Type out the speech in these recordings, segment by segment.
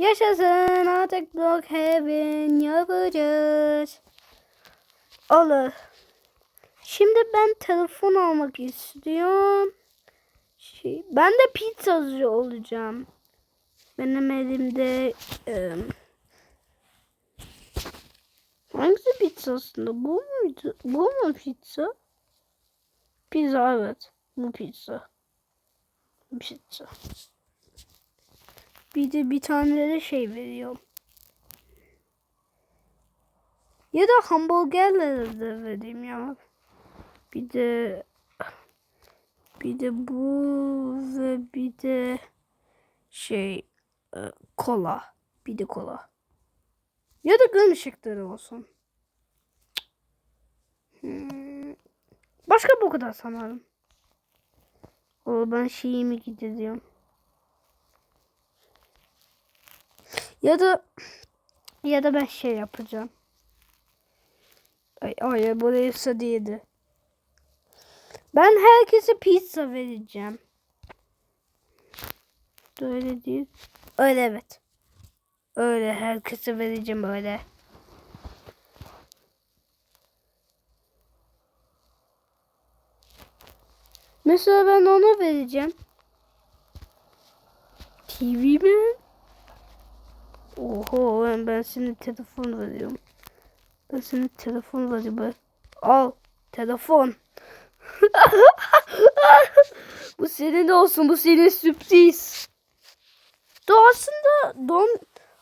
Yaşasın artık Brookhaven yapacağız. Olur. Şimdi ben telefon almak istiyorum. Şey, ben de pizzacı olacağım. Benim elimde em, hangisi pizza aslında? Bu muydu? Bu mu pizza? Pizza evet. Bu pizza. Pizza. Bir de bir tane de şey veriyor. Ya da hamburgerleri de vereyim ya. Bir de bir de bu ve bir de şey e, kola. Bir de kola. Ya da gün ışıkları olsun. Hmm. Başka bu kadar sanırım. O ben şeyimi gidiyorum. Ya da ya da ben şey yapacağım. Ay ay buraya değildi. Ben herkese pizza vereceğim. Öyle değil. Öyle evet. Öyle herkese vereceğim öyle. Mesela ben ona vereceğim. TV mi? Oho ben, senin telefon veriyorum. Ben senin telefon veriyorum. Al telefon. bu senin olsun. Bu senin sürpriz. Da aslında don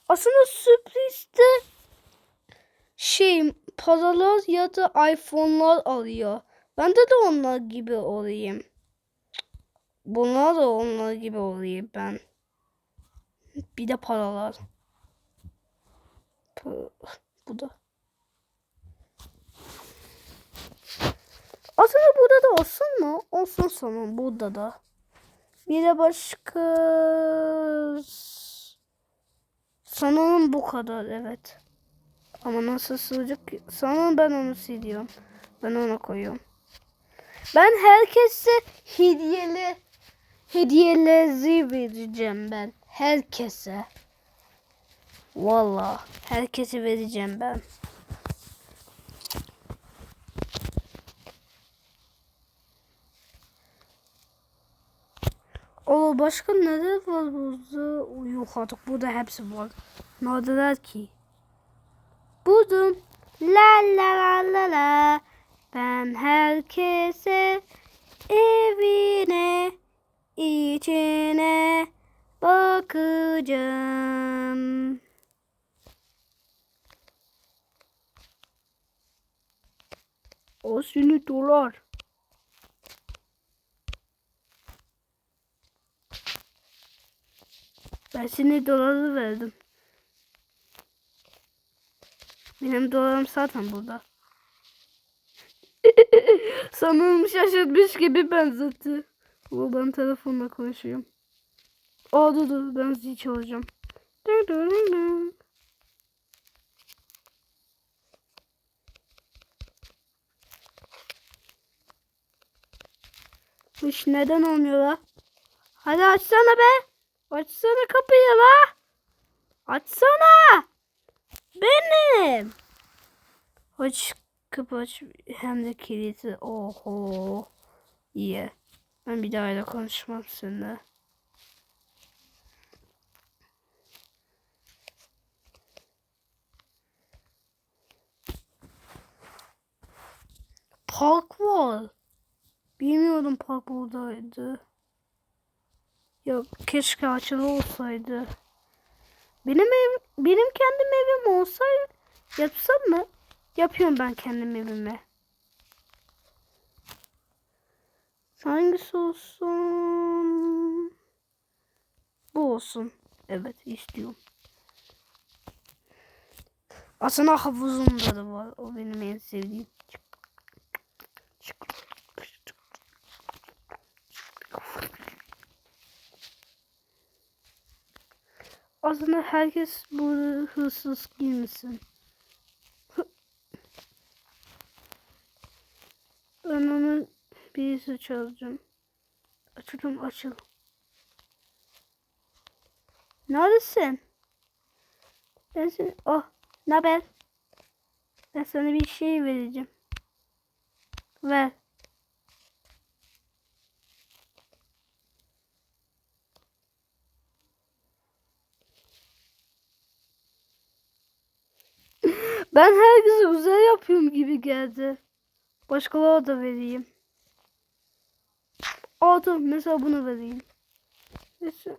aslında sürprizde şey paralar ya da iPhone'lar alıyor. Ben de de onlar gibi olayım. Bunlar da onlar gibi olayım ben. Bir de paralar. Bu da. Aslında burada da olsun mu? Olsun sonra burada da. Bir de başka sanırım bu kadar evet. Ama nasıl sığacak ki? Sanırım ben onu siliyorum. Ben ona koyuyorum. Ben herkese hediyeli hediyeleri vereceğim ben. Herkese. Valla herkese vereceğim ben. O başka neler var burada? Yok artık burada hepsi var. Neredeler ki? Buldum. La la la la la. Ben herkese evine içine bakacağım. O seni dolar. Ben seni doları verdim. Benim dolarım zaten burada. Sanırım şaşırtmış gibi benzetti. Ama ben telefonla konuşuyorum. Aa dur dur ben zil çalacağım. Dur dur dur iş neden olmuyor la? Hadi açsana be. Açsana kapıyı la. Açsana. Benim. Aç kapı aç hem de kilidi. Oho. İyi. Ben bir daha ile konuşmam seninle. Park var. Bilmiyordum park buradaydı. Yok keşke açılı olsaydı. Benim ev, benim kendim evim olsa yapsam mı? Yapıyorum ben kendim evime. Hangisi olsun? Bu olsun. Evet istiyorum. Aslında havuzumda da var. O benim en sevdiğim. Aslında herkes burada hırsız girmesin. Ben onu birisi çalacağım. Açılım açıl. Neredesin? Ben seni... Oh. Ne haber? Ben sana bir şey vereceğim. Ver. Ben herkese güzel yapıyorum gibi geldi. Başkalarına da vereyim. Dur mesela bunu vereyim. Mesela...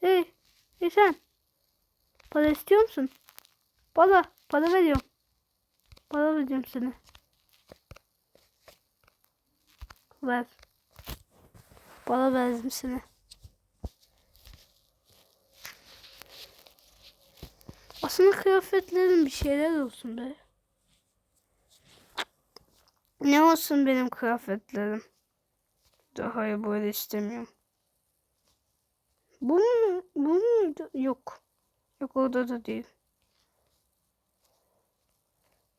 Hey, hey sen. Para istiyor musun? Para, para veriyorum. Para vereceğim sana. Ver. Para verdim sana. Aslında kıyafetlerin bir şeyler olsun be. Ne olsun benim kıyafetlerim? Daha böyle istemiyorum. Bu mu? Bu muydu? Yok. Yok orada da değil.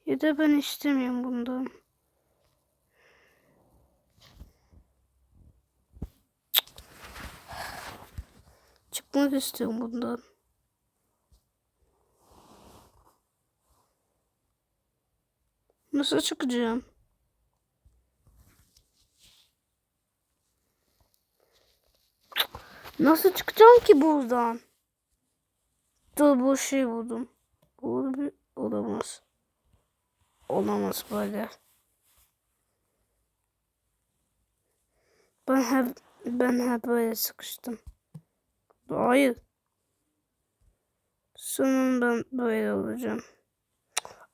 Ya da ben istemiyorum bundan. Çıkmak istiyorum bundan. Nasıl çıkacağım? Nasıl çıkacağım ki buradan? Dur bu şey buldum. Bu bir olamaz. Olamaz böyle. Ben hep ben hep böyle sıkıştım. Hayır. Sonunda böyle olacağım.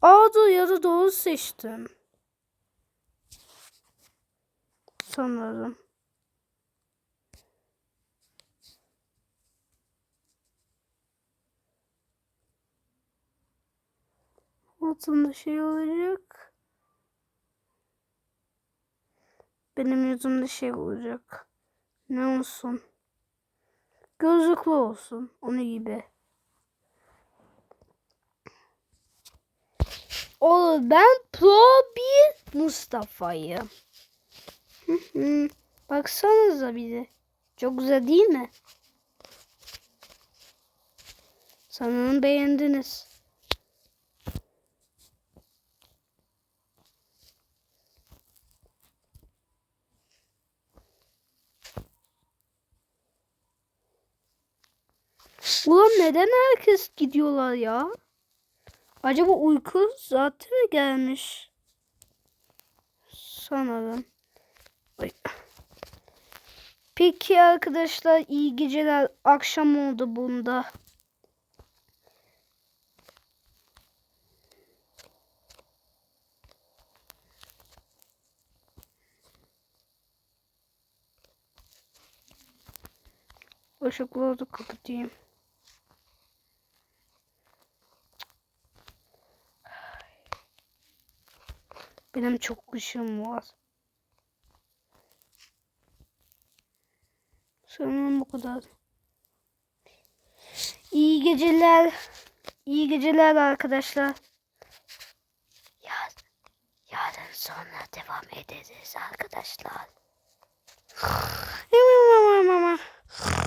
Aa dur ya da doğru seçtim. Sanırım. Altında şey olacak. Benim yüzümde şey olacak. Ne olsun? Gözlüklü olsun. Onu gibi. Oğlum ben pro bir Mustafa'yım. Baksanıza bir de. Çok güzel değil mi? Sanırım beğendiniz. Ulan neden herkes gidiyorlar ya? Acaba uyku zaten mi gelmiş? Sanırım. Ay. Peki arkadaşlar iyi geceler. Akşam oldu bunda. Işıkları da kapatayım. Benim çok ışığım var. Sanırım bu kadar. İyi geceler. İyi geceler arkadaşlar. Yarın, sonra devam ederiz arkadaşlar.